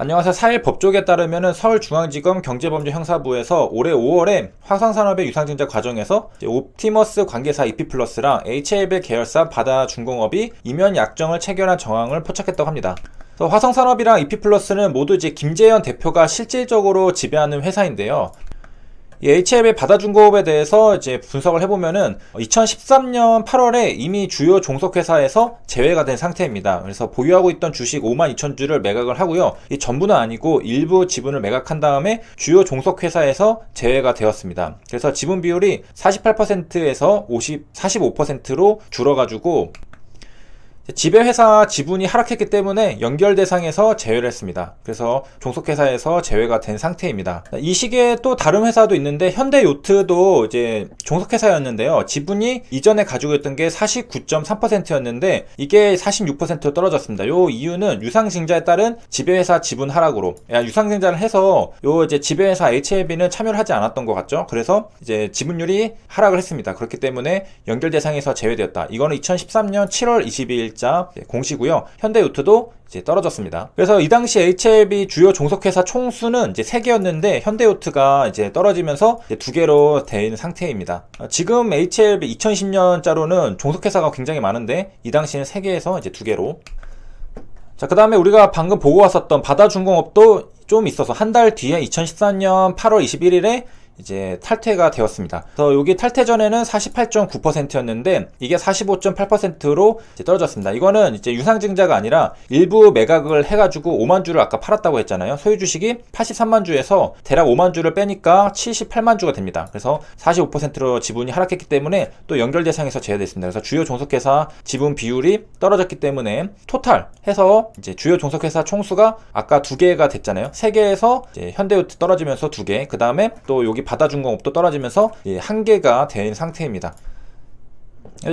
안녕하세요. 4일 법조계에 따르면 서울중앙지검 경제범죄 형사부에서 올해 5월에 화성산업의 유상증자 과정에서 옵티머스 관계사 이피플러스랑 HLB 계열사 바다중공업이 이면 약정을 체결한 정황을 포착했다고 합니다. 화성산업이랑 이피플러스는 모두 이제 김재현 대표가 실질적으로 지배하는 회사인데요. 이 HLB 바다중공업에 대해서 이제 분석을 해보면은 2013년 8월에 이미 주요 종속회사에서 제외가 된 상태입니다. 그래서 보유하고 있던 주식 5만 2천 주를 매각을 하고요. 이 전부는 아니고 일부 지분을 매각한 다음에 주요 종속회사에서 제외가 되었습니다. 그래서 지분 비율이 48%에서 50, 45%로 줄어가지고 지배회사 지분이 하락했기 때문에 연결 대상에서 제외를 했습니다. 그래서 종속회사에서 제외가 된 상태입니다. 이 시기에 또 다른 회사도 있는데 현대요트도 이제 종속회사였는데요. 지분이 이전에 가지고 있던 게 49.3%였는데 이게 46% 떨어졌습니다. 요 이유는 유상증자에 따른 지배회사 지분 하락으로 야, 유상증자를 해서 요 이제 지배회사 HLB는 참여를 하지 않았던 것 같죠. 그래서 이제 지분율이 하락을 했습니다. 그렇기 때문에 연결 대상에서 제외되었다. 이거는 2013년 7월 22일 자 공시고요. 현대요트도 이제 떨어졌습니다. 그래서 이 당시 HLB 주요 종속회사 총수는 이제 3개였는데 현대요트가 이제 떨어지면서 이제 2개로 된 상태입니다. 어, 지금 HLB 2010년자로는 종속회사가 굉장히 많은데 이 당시는 3개에서 이제 2개로 자, 그 다음에 우리가 방금 보고 왔었던 바다중공업도 좀 있어서 한 달 뒤에 2014년 8월 21일에 이제 탈퇴가 되었습니다. 그래서 여기 탈퇴 전에는 48.9%였는데 이게 45.8%로 떨어졌습니다. 이거는 이제 유상증자가 아니라 일부 매각을 해가지고 5만 주를 아까 팔았다고 했잖아요. 소유 주식이 83만 주에서 대략 5만 주를 빼니까 78만 주가 됩니다. 그래서 45%로 지분이 하락했기 때문에 또 연결 대상에서 제외됐습니다. 그래서 주요 종속회사 지분 비율이 떨어졌기 때문에 토탈 해서 이제 주요 종속회사 총수가 아까 두 개가 됐잖아요. 세 개에서 이제 현대요트 떨어지면서 두 개, 그 다음에 또 여기 바다중공업도 떨어지면서 예, 한 개가 된 상태입니다.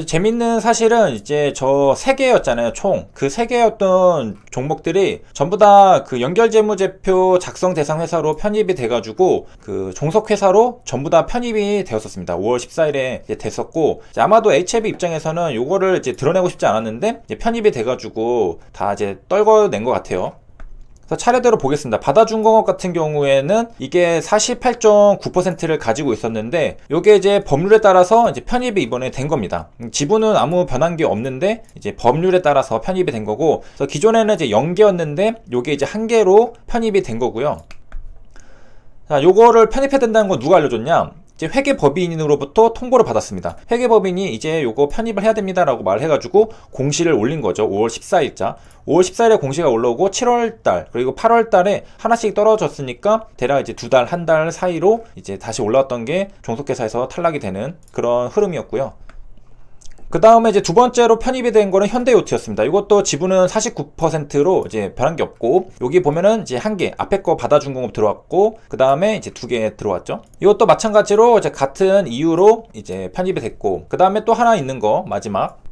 재밌는 사실은 이제 저 세 개였잖아요, 총. 그 세 개였던 종목들이 전부 다 그 연결 재무제표 작성 대상 회사로 편입이 돼가지고 그 종속 회사로 전부 다 편입이 되었었습니다. 5월 14일에 이제 됐었고, 아마도 HLB 입장에서는 요거를 이제 드러내고 싶지 않았는데, 편입이 돼가지고 다 이제 떨궈낸 것 같아요. 그래서 차례대로 보겠습니다. 바다중공업 같은 경우에는 이게 48.9%를 가지고 있었는데 이게 이제 법률에 따라서 이제 편입이 이번에 된 겁니다. 음, 지분은 아무 변한 게 없는데 이제 법률에 따라서 편입이 된 거고 그래서 기존에는 이제 0개였는데 이게 이제 한 개로 편입이 된 거고요. 자, 요거를 편입해야 된다는 건 누가 알려줬냐? 이제 회계 법인으로부터 통보를 받았습니다. 회계 법인이 이제 요거 편입을 해야 됩니다라고 말해가지고 공시를 올린 거죠. 5월 14일자. 5월 14일에 공시가 올라오고 7월 달 그리고 8월 달에 하나씩 떨어졌으니까 대략 이제 두 달, 한 달 사이로 이제 다시 올라왔던 게 종속회사에서 탈락이 되는 그런 흐름이었고요. 그 다음에 이제 두 번째로 편입이 된 거는 현대요트였습니다. 이것도 지분은 49%로 이제 변한 게 없고, 여기 보면은 이제 한 개, 앞에 거 바다중공업 들어왔고, 그 다음에 이제 두 개 들어왔죠. 이것도 마찬가지로 이제 같은 이유로 이제 편입이 됐고, 그 다음에 또 하나 있는 거, 마지막.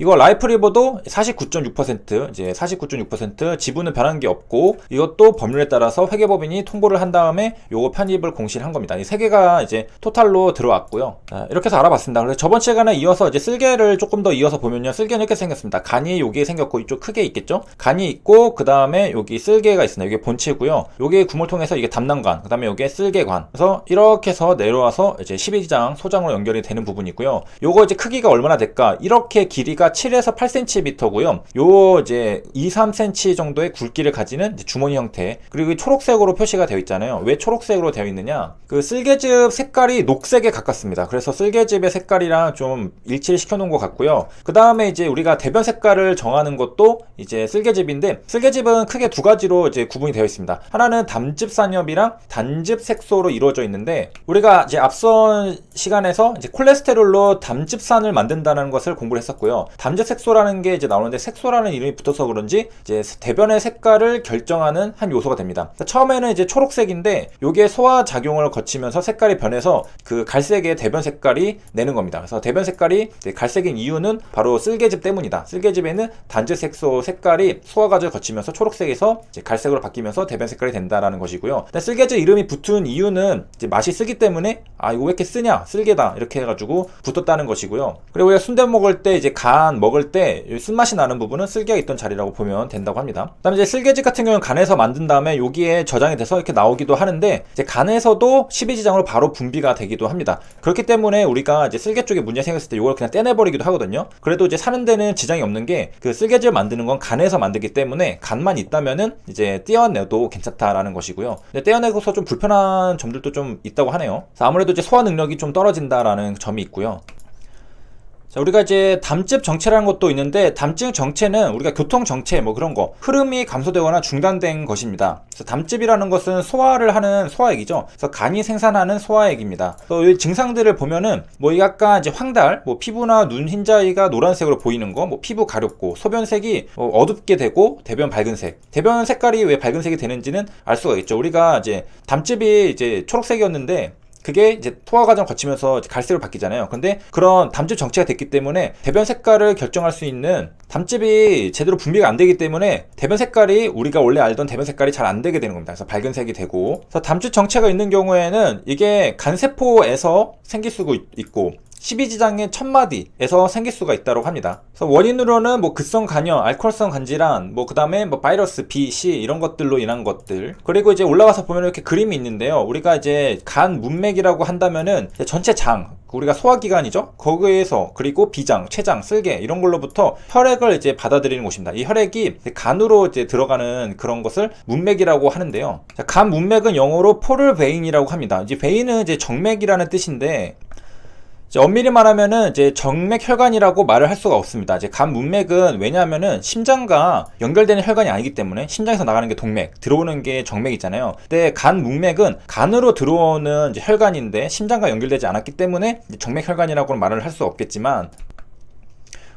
이거 라이프리버도 49.6% 이제 49.6% 지분은 변한 게 없고 이것도 법률에 따라서 회계법인이 통보를 한 다음에 요거 편입을 공시를 한 겁니다. 이 세 개가 이제 토탈로 들어왔고요. 자, 이렇게 해서 알아봤습니다. 그래서 저번 시간에 이어서 이제 쓸개를 조금 더 이어서 보면요. 쓸개는 이렇게 생겼습니다. 간이 여기에 생겼고 이쪽 크게 있겠죠? 간이 있고 그 다음에 여기 쓸개가 있습니다. 이게 본체고요. 요게 구멍을 통해서 이게 담낭관, 그 다음에 요게 쓸개관. 그래서 이렇게 해서 내려와서 이제 12장 소장으로 연결이 되는 부분이고요. 요거 이제 크기가 얼마나 될까? 이렇게 길이가 7에서 8cm고요. 요 이제 2, 3cm 정도의 굵기를 가지는 주머니 형태. 그리고 초록색으로 표시가 되어 있잖아요. 왜 초록색으로 되어 있느냐? 그 쓸개즙 색깔이 녹색에 가깝습니다. 그래서 쓸개즙의 색깔이랑 좀 일치를 시켜 놓은 것 같고요. 그 다음에 이제 우리가 대변 색깔을 정하는 것도 이제 쓸개즙인데 쓸개즙은 크게 두 가지로 이제 구분이 되어 있습니다. 하나는 담즙 산엽이랑 단즙 색소로 이루어져 있는데 우리가 이제 앞선 시간에서 이제 콜레스테롤로 담즙산을 만든다는 것을 공부를 했었고요. 담즙 색소라는 게 이제 나오는데 색소라는 이름이 붙어서 그런지 이제 대변의 색깔을 결정하는 한 요소가 됩니다. 처음에는 이제 초록색인데 이게 소화 작용을 거치면서 색깔이 변해서 그 갈색의 대변 색깔이 내는 겁니다. 그래서 대변 색깔이 갈색인 이유는 바로 쓸개즙 때문이다. 쓸개즙에는 단즙 색소 색깔이 소화 과정을 거치면서 초록색에서 갈색으로 바뀌면서 대변 색깔이 된다라는 것이고요. 쓸개즙 이름이 붙은 이유는 이제 맛이 쓰기 때문에 아 이거 왜 이렇게 쓰냐 쓸개다 이렇게 해가지고 붙었다는 것이고요. 그리고 우리가 순대 먹을 때 이제 간간 먹을 때 쓴맛이 나는 부분은 쓸개가 있던 자리라고 보면 된다고 합니다. 그다음에 이제 쓸개즙 같은 경우는 간에서 만든 다음에 여기에 저장이 돼서 이렇게 나오기도 하는데 이제 간에서도 십이지장으로 바로 분비가 되기도 합니다. 그렇기 때문에 우리가 이제 쓸개 쪽에 문제 생겼을 때 이걸 그냥 떼내버리기도 하거든요. 그래도 이제 사는 데는 지장이 없는 게 그 쓸개즙 만드는 건 간에서 만들기 때문에 간만 있다면은 이제 떼어내도 괜찮다라는 것이고요. 떼어내고서 좀 불편한 점들도 좀 있다고 하네요. 아무래도 이제 소화 능력이 좀 떨어진다라는 점이 있고요. 자, 우리가 이제 담즙 정체라는 것도 있는데 담즙 정체는 우리가 교통 정체 뭐 그런 거 흐름이 감소되거나 중단된 것입니다. 그래서 담즙이라는 것은 소화를 하는 소화액이죠. 그래서 간이 생산하는 소화액입니다. 또 이 증상들을 보면은 뭐 약간 이제 황달, 뭐 피부나 눈 흰자위가 노란색으로 보이는 거, 뭐 피부 가렵고 소변색이 뭐 어둡게 되고 대변 밝은색. 대변 색깔이 왜 밝은색이 되는지는 알 수가 있죠. 우리가 이제 담즙이 이제 초록색이었는데 그게 이제 소화 과정 거치면서 갈색으로 바뀌잖아요. 근데 그런 담즙 정체가 됐기 때문에 대변 색깔을 결정할 수 있는 담즙이 제대로 분비가 안 되기 때문에 대변 색깔이 우리가 원래 알던 대변 색깔이 잘 안 되게 되는 겁니다. 그래서 밝은 색이 되고. 그래서 담즙 정체가 있는 경우에는 이게 간세포에서 생길 있- 있고 12지장의 첫마디에서 생길 수가 있다고 합니다. 그래서 원인으로는 뭐 급성 간염, 알코올성 간질환, 뭐 그다음에 뭐 바이러스 B, C 이런 것들로 인한 것들. 그리고 이제 올라가서 보면 이렇게 그림이 있는데요. 우리가 이제 간 문맥이라고 한다면은 전체 장, 우리가 소화기관이죠. 거기에서 그리고 비장, 췌장, 쓸개 이런 걸로부터 혈액을 이제 받아들이는 곳입니다. 이 혈액이 간으로 이제 들어가는 그런 것을 문맥이라고 하는데요. 자, 간 문맥은 영어로 포를 베인이라고 합니다. 이제 베인은 이제 정맥이라는 뜻인데 엄밀히 말하면은 이제 정맥 혈관이라고 말을 할 수가 없습니다. 이제 간 문맥은 왜냐하면은 심장과 연결되는 혈관이 아니기 때문에 심장에서 나가는 게 동맥, 들어오는 게 정맥이잖아요. 근데 간 문맥은 간으로 들어오는 혈관인데 심장과 연결되지 않았기 때문에 정맥 혈관이라고는 말을 할 수 없겠지만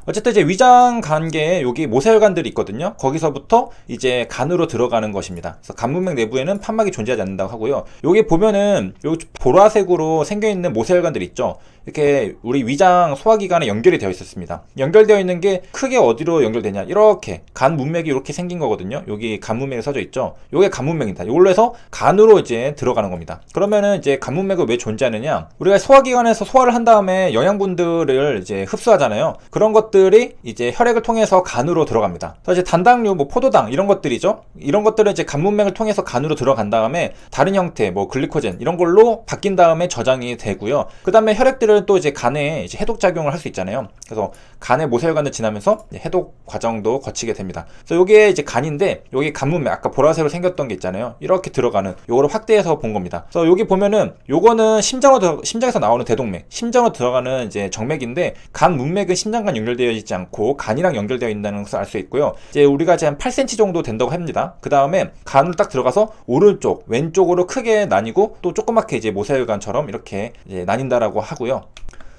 어쨌든 이제 위장 관계에 여기 모세혈관들이 있거든요. 거기서부터 이제 간으로 들어가는 것입니다. 그래서 간문맥 내부에는 판막이 존재하지 않는다고 하고요. 여기 보면은 요 보라색으로 생겨 있는 모세혈관들이 있죠. 이렇게 우리 위장 소화기관에 연결이 되어 있었습니다. 연결되어 있는 게 크게 어디로 연결되냐? 이렇게 간 문맥이 이렇게 생긴 거거든요. 여기 간 문맥이 써져 있죠. 요게 간 문맥입니다. 이걸로 해서 간으로 이제 들어가는 겁니다. 그러면은 이제 간 문맥은 왜 존재하느냐? 우리가 소화기관에서 소화를 한 다음에 영양분들을 이제 흡수하잖아요. 그런 것들이 이제 혈액을 통해서 간으로 들어갑니다. 그래서 단당류, 뭐 포도당 이런 것들이죠. 이런 것들은 이제 간 문맥을 통해서 간으로 들어간 다음에 다른 형태, 뭐 글리코젠 이런 걸로 바뀐 다음에 저장이 되고요. 그 다음에 혈액들 은 또 이제 간에 이제 해독 작용을 할 수 있잖아요. 그래서 간의 모세혈관을 지나면서 해독 과정도 거치게 됩니다. 그래서 요게 이제 간인데 여기 간문맥 아까 보라색으로 생겼던 게 있잖아요. 이렇게 들어가는 요거를 확대해서 본 겁니다. 그래서 여기 보면은 요거는 심장으로 심장에서 나오는 대동맥, 심장으로 들어가는 이제 정맥인데 간 문맥은 심장과 연결되어 있지 않고 간이랑 연결되어 있다는 것을 알 수 있고요. 이제 우리가 이제 한 8cm 정도 된다고 합니다. 그 다음에 간으로 딱 들어가서 오른쪽, 왼쪽으로 크게 나뉘고 또 조그맣게 이제 모세혈관처럼 이렇게 이제 나뉜다라고 하고요.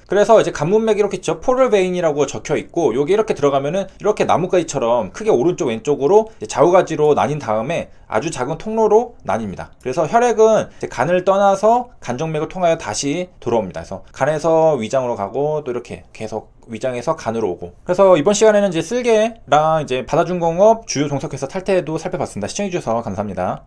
그래서 이제 간문맥이 이렇게 있죠. 포를베인이라고 적혀 있고 여기 이렇게 들어가면은 이렇게 나뭇가지처럼 크게 오른쪽 왼쪽으로 좌우가지로 나뉜 다음에 아주 작은 통로로 나뉩니다. 그래서 혈액은 간을 떠나서 간정맥을 통하여 다시 들어옵니다. 그래서 간에서 위장으로 가고 또 이렇게 계속 위장에서 간으로 오고. 그래서 이번 시간에는 이제 쓸개랑 이제 바다중공업 주요 종속회사 탈퇴도 살펴봤습니다. 시청해주셔서 감사합니다.